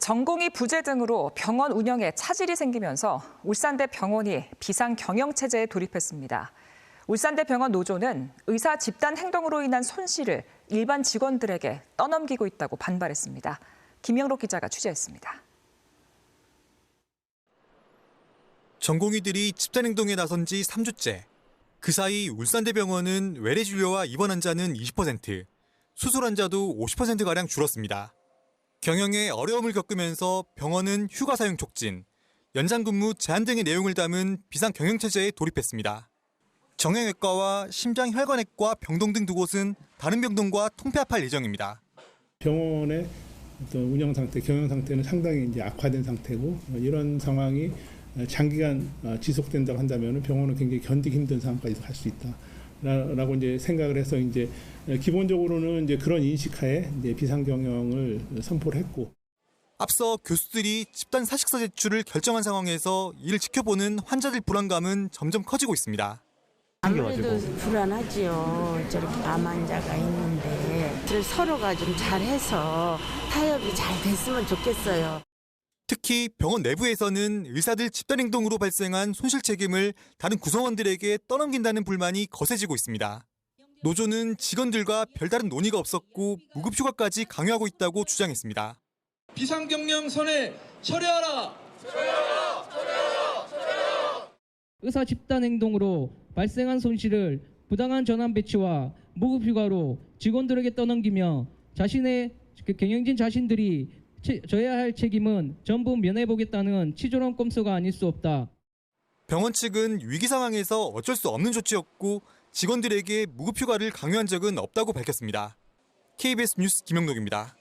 전공의 부재 등으로 병원 운영에 차질이 생기면서 울산대 병원이 비상 경영 체제에 돌입했습니다. 울산대 병원 노조는 의사 집단 행동으로 인한 손실을 일반 직원들에게 떠넘기고 있다고 반발했습니다. 김영록 기자가 취재했습니다. 전공의들이 집단 행동에 나선 지 3주째. 그 사이 울산대 병원은 외래 진료와 입원 환자는 20%, 수술 환자도 50%가량 줄었습니다. 경영에 어려움을 겪으면서 병원은 휴가 사용 촉진, 연장 근무 제한 등의 내용을 담은 비상 경영 체제에 돌입했습니다. 정형외과와 심장 혈관외과 병동 등 두 곳은 다른 병동과 통폐합할 예정입니다. 병원의 운영 상태, 경영 상태는 상당히 이제 악화된 상태고 어, 이런 상황이 어, 장기간 어, 지속된다고 한다면 병원은 굉장히 견디기 힘든 상황까지 갈 수 있다. 라고 이제 생각을 해서 이제 기본적으로는 이제 그런 인식하에 이제 비상 경영을 선포를 했고 앞서 교수들이 집단 사직서 제출을 결정한 상황에서 이를 지켜보는 환자들 불안감은 점점 커지고 있습니다. 아무래도 불안하지요. 저렇게 암 환자가 있는데 서로가 좀 잘해서 타협이 잘 됐으면 좋겠어요. 특히 병원 내부에서는 의사들 집단 행동으로 발생한 손실 책임을 다른 구성원들에게 떠넘긴다는 불만이 거세지고 있습니다. 노조는 직원들과 별다른 논의가 없었고 무급휴가까지 강요하고 있다고 주장했습니다. 비상경영 선에 철회하라. 의사 집단 행동으로 발생한 손실을 부당한 전환 배치와 무급 휴가로 직원들에게 떠넘기며 자신의 그 경영진 자신들이 채- 져야 할 책임은 전부 면해 보겠다는 치졸한 꼼수가 아닐 수 없다. 병원 측은 위기 상황에서 어쩔 수 없는 조치였고 직원들에게 무급휴가를 강요한 적은 없다고 밝혔습니다. KBS 뉴스 김영록입니다.